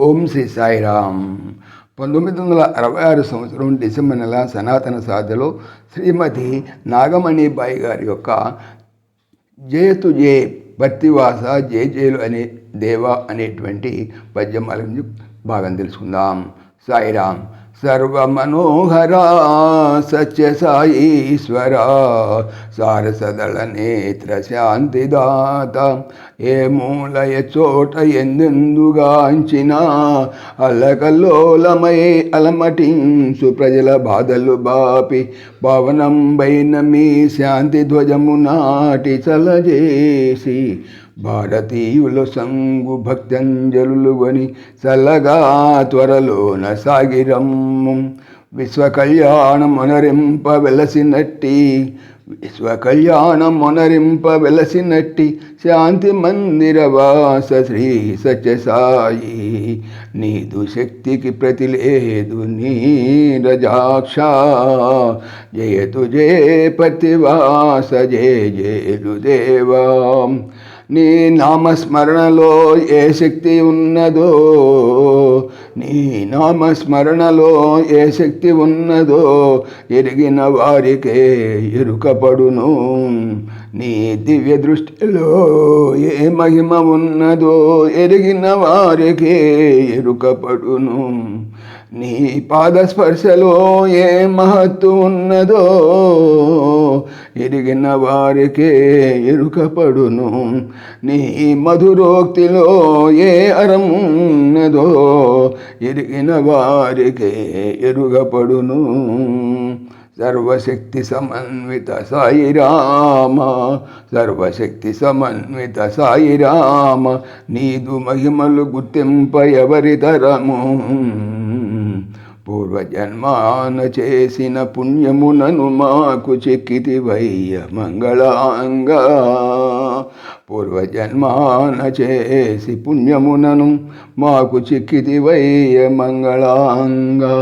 ఓం శ్రీ సాయిరామ్. పంతొమ్మిది వందల అరవై ఆరు సంవత్సరం డిసెంబర్ నెల సనాతన సాధలో శ్రీమతి నాగమణిబాయి గారి యొక్క జయతు జే భర్తివాస జయ జయలు అనే దేవా అనేటువంటి పద్యం గురించి భాగం తెలుసుకుందాం. సాయిరామ్ సర్వమనోహరా సత్య సాయీశ్వర సారసదళ నేత్ర శాంతిదాత ఏ మూలయ చోట ఎందుగాంచిన అల్లకల్లోలమై అలమటించు ప్రజల బాధలు బాపి పవనంబైన మీ శాంతి ధ్వజము నాటి చలజేసి భారతీయుల సంగు భక్తంజలులు చల్లగా త్వరలోన సాగిరమ్ము విశ్వ కళ్యాణం మొనరింప వెలసినట్టి విశ్వ కళ్యాణం మొనరింప వెలసినట్టి శాంతి మందిర వాస శ్రీ సత్యసాయి. నీదు శక్తికి ప్రతిలేదు నీరజాక్ష. జయతు జయ పతివాస జయ జయలు దేవా. నీ నామస్మరణలో ఏ శక్తి ఉన్నదో నీ నామస్మరణలో ఏ శక్తి ఉన్నదో ఎరిగిన వారికే ఎరుకపడును. నీ దివ్య దృష్టిలో ఏ మహిమ ఉన్నదో ఎరిగిన వారికే ఎరుకపడును. నీ పాదస్పర్శలో ఏ మహత్తు ఉన్నదో ఎరిగిన వారికే ఎరుకపడును. నీ మధురోక్తిలో ఏ అరమున్నదో ఎరిగిన వారికే ఎరుగపడును. సర్వశక్తి సమన్విత సాయి రామ సర్వశక్తి సమన్విత సాయి రామ నీదు మహిమలు గుర్తింప తరము? పూర్వజన్మాన చేసిన పుణ్యమునను మాకు చెక్కితి వయ్య మంగళాంగా. పూర్వజన్మాన చేసి పుణ్యమునను మాకు చిక్కితి వయ్య మంగళాంగా.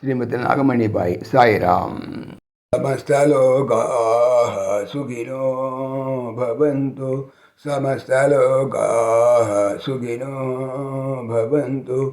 శ్రీమతి నాగమణిబాయి సాయిరామ్ సమస్తలోకా సుఖినో భవంతు. సమస్తలోకా సుఖినో భవంతు.